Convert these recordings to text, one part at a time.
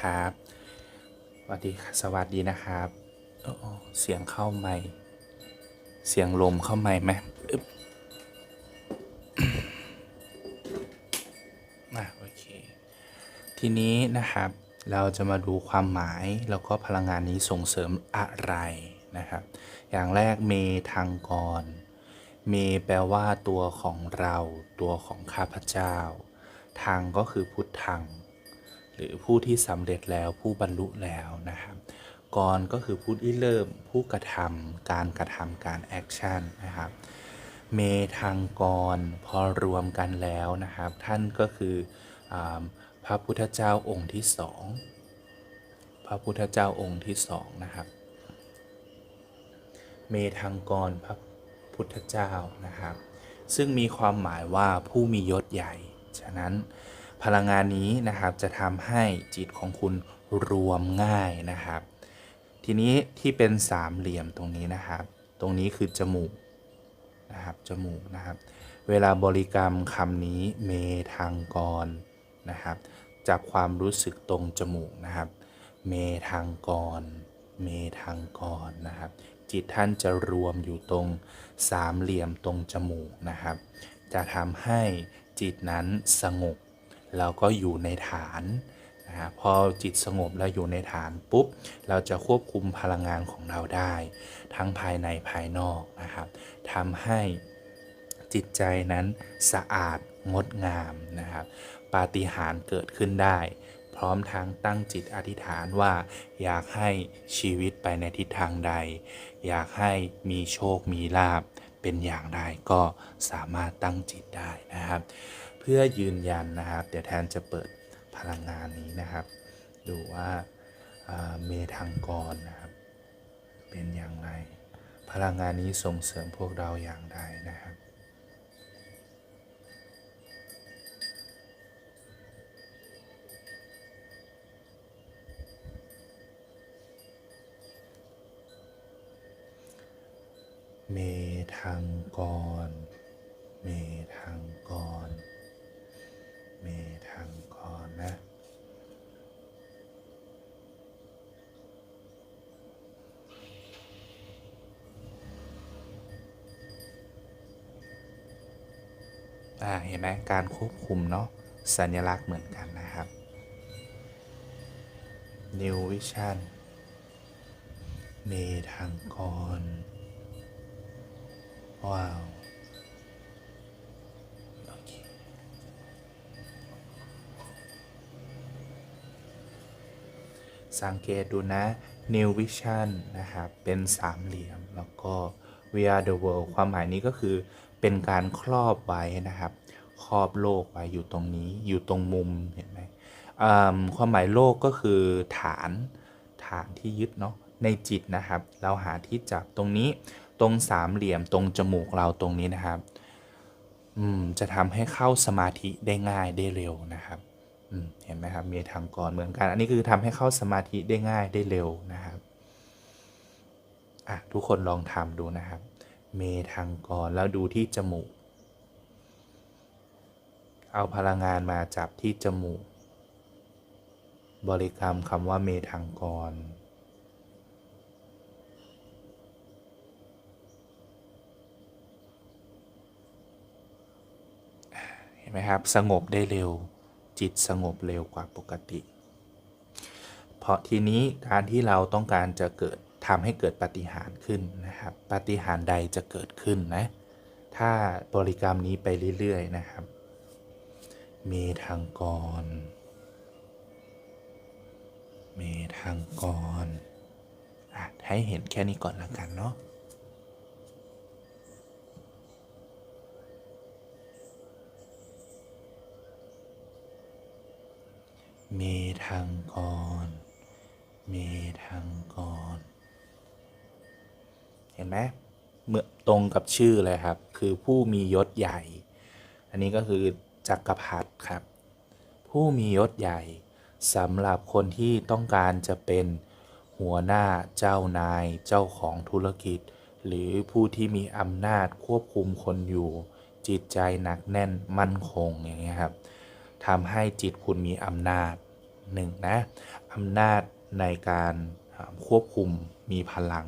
ครับสวัสดีสวัสดีนะครับเสียงเข้าไหมค์เสียงลมเข้าไหมค์ไหมอึ๊บอะโอเค ทีนี้นะครับเราจะมาดูความหมายแล้วก็พลังงานนี้ส่งเสริมอะไรนะครับ อย่างแรกเมทางกร เมแปลว่าตัวของเรา ตัวของข้าพเจ้า ทางก็คือพุทธัง หรือผู้ที่สำเร็จแล้วผู้บรรลุแล้วนะครับกรก็คือผู้ที่เริ่มผู้กระทำการกระทำการแอคชั่นนะครับเมทางกรพอรวมกันแล้วนะครับ ท่านก็คืออพระพุทธเจ้าองค์ที่สองพระพุทธเจ้าองค์ที่สองนะครับ เมทางกรพระพุทธเจ้านะครับ ซึ่งมีความหมายว่าผู้มียศใหญ่ ฉะนั้น พลังงานนี้นะครับจะทำให้จิตของคุณรวมง่ายนะครับ ทีนี้ที่เป็นสามเหลี่ยมตรงนี้นะครับ ตรงนี้คือจมูกนะครับจมูกนะครับ เวลาบริกรรมคำนี้เมทางกรนะครับ จากความรู้สึกตรงจมูกนะครับ เมทางกร เมทางกรนะครับ จิตท่านจะรวมอยู่ตรงสามเหลี่ยมตรงจมูกนะครับ จะทำให้จิตนั้นสงบ แล้วก็อยู่ในฐานนะครับพอจิตสงบแล้วอยู่ในฐานปุ๊บ เราจะควบคุมพลังงานของเราได้ ทั้งภายในภายนอกนะครับทำให้จิตใจนั้นสะอาดงดงามนะครับ ปาฏิหาริย์เกิดขึ้นได้ พร้อมทั้งตั้งจิตอธิษฐานว่าอยากให้ชีวิตไปในทิศทางใด อยากให้มีโชคมีลาบเป็นอย่างไรก็สามารถตั้งจิตได้นะครับ พื่อยืนยันนะครับ เดี๋ยวแทนจะเปิดพลังงานนี้นะครับ ดูว่าอ่าเมทังกรนะครับ เป็นอย่างไร พลังงานนี้ส่งเสริมพวกเราอย่างไรนะครับ เห็นไหมการควบคุมเนาะสัญลักษณ์เหมือนกันนะครับ New Vision เมทังกร ว้าวโอเคสังเกตดูนะ New Vision นะครับ เป็นสามเหลี่ยม แล้วก็ We are the world ความหมายนี้ก็คือเป็นการครอบไว้นะครับ ครอบโลกไว้อยู่ตรงนี้อยู่ตรงมุมเห็นไหมความหมายโลกก็คือฐานฐานที่ยึดเนาะในจิตนะครับ เราหาที่จับตรงนี้ตรงสามเหลี่ยมตรงจมูกเราตรงนี้นะครับอืมจะทำให้เข้าสมาธิได้ง่ายได้เร็วนะครับอืมเห็นไหมครับมีทางกรเหมือนกัน อันนี้คือทำให้เข้าสมาธิได้ง่ายได้เร็วนะครับอะทุกคนลองทำดูนะครับ เมทางกรแล้วดูที่จมูก เอาพลังงานมาจับที่จมูก บริกรรมคำว่าเมทางกร เห็นไหมครับ สงบได้เร็ว จิตสงบเร็วกว่าปกติ เพราะทีนี้การที่เราต้องการจะเกิดทำให้เกิดปฏิหารขึ้นนะครับ ปฏิหารใดจะเกิดขึ้นนะ ถ้าบริกรรมนี้ไปเรื่อยๆนะครับ มทางกรเมทางกรอะให้เห็นแค่นี้ก่อนละกันเนาะเมทังกรเมทังกร เห็นไหมเมื่อตรงกับชื่อเลยครับ คือผู้มียศใหญ่ อันนี้ก็คือจักรพรรดิ ผู้มียศใหญ่สำหรับคนที่ต้องการจะเป็นหัวหน้าเจ้านายเจ้าของธุรกิจ หรือผู้ที่มีอำนาจควบคุมคนอยู่ จิตใจหนักแน่นมั่นคงอย่างเงี้ยครับทำให้จิตคุณมีอำนาจหนึ่งนะอำนาจในการควบคุมมีพลัง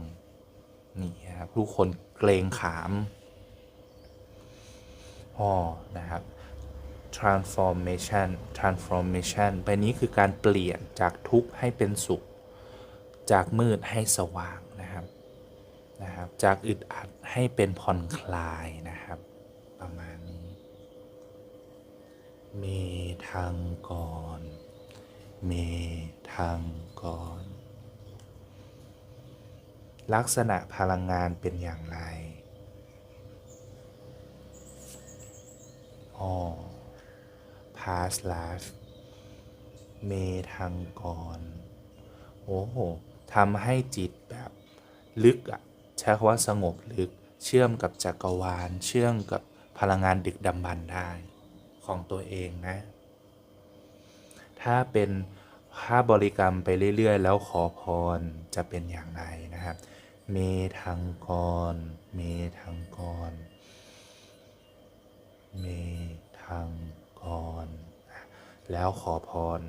นี่นะครับทุกคนเกรงขามอ๋อนะครับ transformation transformation ไปนี้คือการเปลี่ยนจากทุกข์ให้เป็นสุข จากมืดให้สว่างนะครับนะครับ จากอึดอัดให้เป็นผ่อนคลายนะครับ ประมาณนี้ เมทางกร เมทางกร ลักษณะพลังงานเป็นอย่างไร อ๋อ past life เมทางกรโอ้โหทำให้จิตแบบลึกอะใช้คำว่าสงบลึกเชื่อมกับจักรวาล เชื่อมกับพลังงานดึกดำบรรได้ของตัวเองนะ ถ้าเป็นถ้าบริกรรมไปเรื่อยๆ แล้วขอพรจะเป็นอย่างไรนะครับ เมทังกร เมทังกร เมทัง ร แล้วขอพร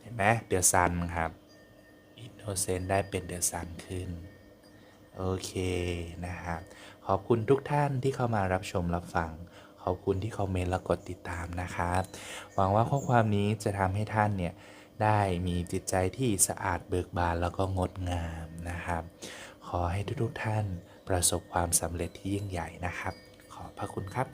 เห็นไหมเดือดซันครับอินโนเซนต์ได้เป็นเดือดซันขึ้น โอเค นะครับ ขอบคุณทุกท่านที่เข้ามารับชมรับฟังขอบคุณที่คอมเมนต์และกดติดตามนะครับ หวังว่าข้อความนี้จะทำให้ท่านเนี่ยได้มีจิตใจที่สะอาดเบิกบานแล้วก็งดงามนะครับ ขอให้ทุกๆท่านประสบความสำเร็จที่ยิ่งใหญ่นะครับ ขอพระคุณครับ